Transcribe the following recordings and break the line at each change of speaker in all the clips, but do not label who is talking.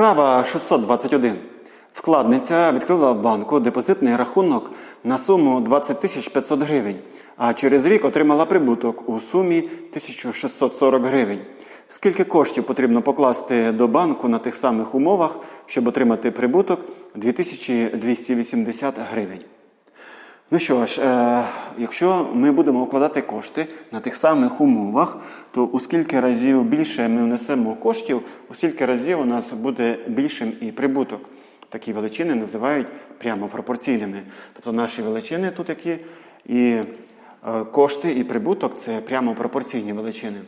Вправа 621. Вкладниця відкрила в банку депозитний рахунок на суму 20 тисяч 500 гривень, а через рік отримала прибуток у сумі 1640 гривень. Скільки коштів потрібно покласти до банку на тих самих умовах, щоб отримати прибуток 2280 гривень? Ну що ж, е, якщо ми будемо вкладати кошти на тих самих умовах, то у скільки разів більше ми внесемо коштів, у скільки разів у нас буде більшим і прибуток. Такі величини називають прямо пропорційними. Тобто наші величини тут які і е, кошти, і прибуток це прямо пропорційні величини.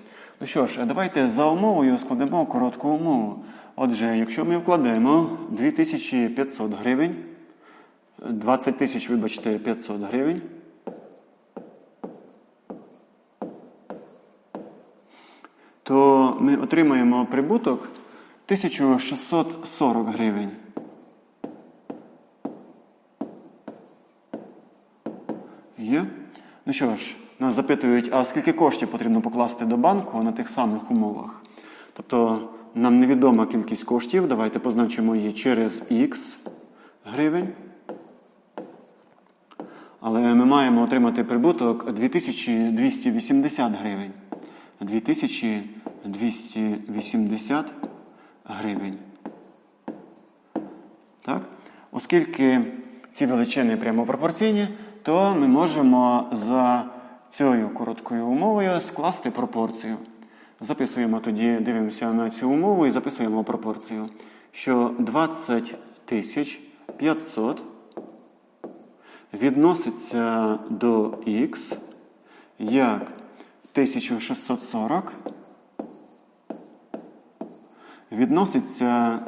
Ну що ж, давайте за умовою складемо коротку умову. Отже, якщо ми вкладемо 2500 гривень. 20 тисяч, вибачте, 500 гривень. То ми отримаємо прибуток 1640 гривень. Є? Ну що ж, нас запитують, а скільки коштів потрібно покласти до банку на тих самих умовах? Тобто нам невідома кількість коштів, давайте позначимо її через Х гривень. Маємо отримати прибуток 2280 гривень. 2280 гривень. Так? Оскільки ці величини прямо пропорційні, то ми можемо за цією короткою умовою скласти пропорцію. Записуємо тоді, дивимося на цю умову і записуємо пропорцію, що 20 тисяч 500 відноситься до х як 1640 відноситься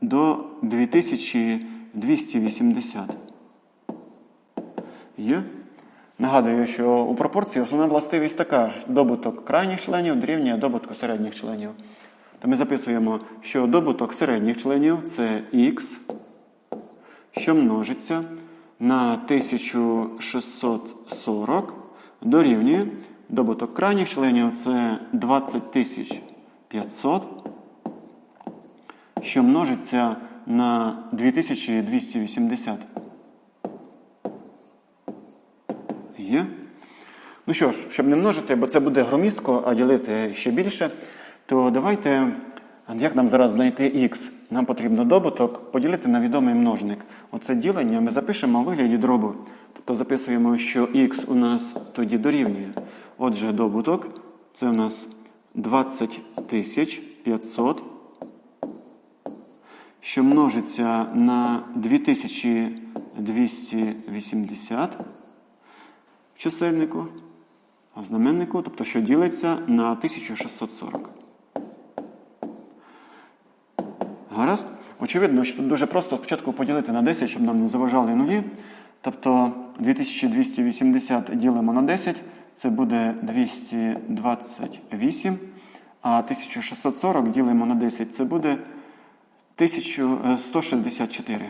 до 2280. Є? Нагадую, що у пропорції основна властивість така: добуток крайніх членів дорівнює добутку середніх членів. То ми записуємо, що добуток середніх членів це х, що множиться на 1640 дорівнює добуток крайніх членів це 20500, що множиться на 2280. Є? Ну що ж, щоб не множити, бо це буде громістко, а ділити ще більше, то давайте, як нам зараз знайти х? Нам потрібно добуток поділити на відомий множник. Оце ділення ми запишемо у вигляді дробу. Тобто записуємо, що х у нас тоді дорівнює. Отже, добуток це у нас 20 500, що множиться на 2280 в чисельнику, а в знаменнику, тобто, що ділиться на 1640. Гаразд? Очевидно, що тут дуже просто спочатку поділити на 10, щоб нам не заважали нулі. Тобто 2280 ділимо на 10, це буде 228, а 1640 ділимо на 10, це буде 1164.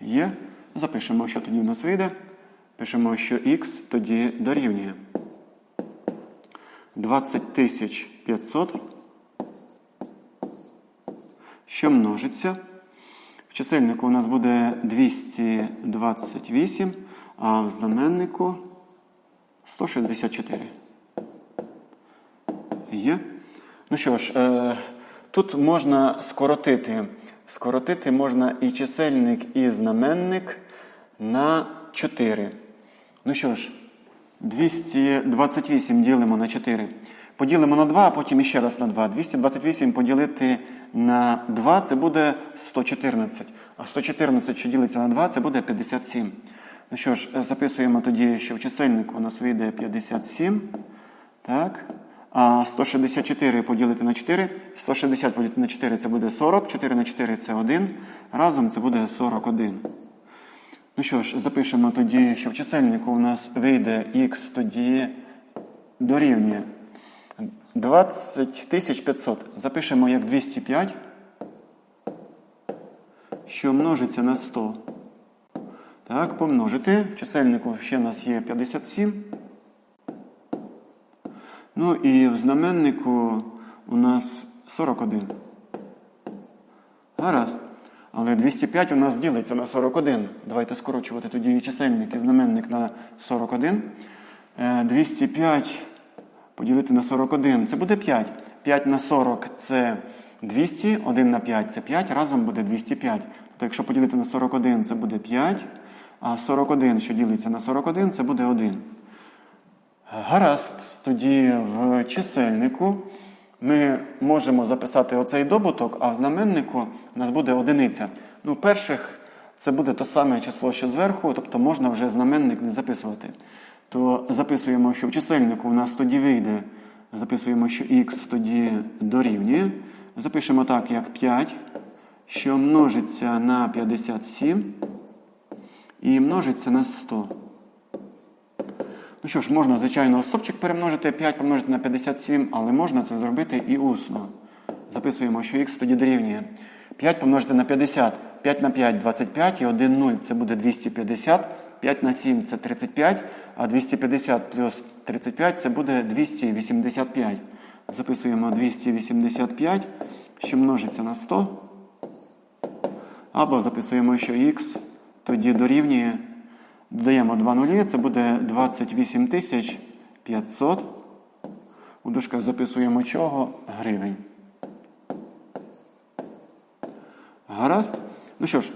Є. Запишемо, що тоді в нас вийде. Пишемо, що х тоді дорівнює 20500, що множиться. В чисельнику у нас буде 228, а в знаменнику 164. Є? Ну що ж, е, тут можна скоротити. Скоротити можна і чисельник, і знаменник на 4. Ну що ж, 228 ділимо на 4. Поділимо на 2, а потім іще раз на 2. 228 поділити на 2 це буде 114. А 114, що ділиться на 2, це буде 57. Ну що ж, записуємо тоді, що в чисельнику у нас вийде 57. Так. А 164 поділити на 4. 160 поділити на 4 це буде 40. 4 на 4 це 1. Разом це буде 41. Ну що ж, запишемо тоді, що в чисельнику у нас вийде х тоді дорівнює 20 500. Запишемо як 205, що множиться на 100. Так, помножити. В чисельнику ще в нас є 57. Ну і в знаменнику у нас 41. Гаразд. Але 205 у нас ділиться на 41. Давайте скорочувати тоді і чисельник і знаменник на 41. Е, 205 поділити на 41. Це буде 5. 5 на 40 це 200, 1 на 5 це 5, разом буде 205. Тобто, якщо поділити на 41, це буде 5, а 41, що ділиться на 41, це буде 1. Гаразд, тоді в чисельнику ми можемо записати оцей добуток, а в знаменнику у нас буде одиниця. Ну, перших це буде те саме число, що зверху, тобто можна вже знаменник не записувати. То записуємо, що в чисельнику у нас тоді вийде, записуємо, що х тоді дорівнює. Запишемо так, як 5, що множиться на 57 і множиться на 100. Ну що ж, можна, звичайно, стопчик перемножити 5 помножити на 57, але можна це зробити і усно. Записуємо, що х тоді дорівнює. 5 помножити на 50, 5 на 5 25 і 1 0 це буде 250, 5 на 7 це 35, а 250 плюс 35 це буде 285. Записуємо 285, що множиться на 100. Або записуємо, що х тоді дорівнює. Додаємо 2 нулі, це буде 28 500. У дужках записуємо чого? Гривень. Гаразд. Ну що ж,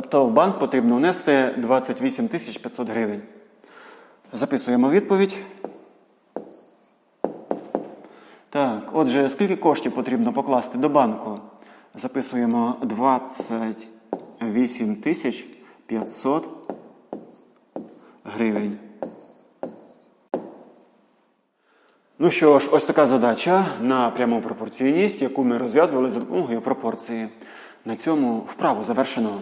тобто в банк потрібно внести 28 тисяч 500 гривень. Записуємо відповідь. Так, отже, скільки коштів потрібно покласти до банку? Записуємо 28 тисяч 500 гривень. Ну що ж, ось така задача на пряму пропорційність, яку ми розв'язували за допомогою пропорції. На цьому вправу завершено.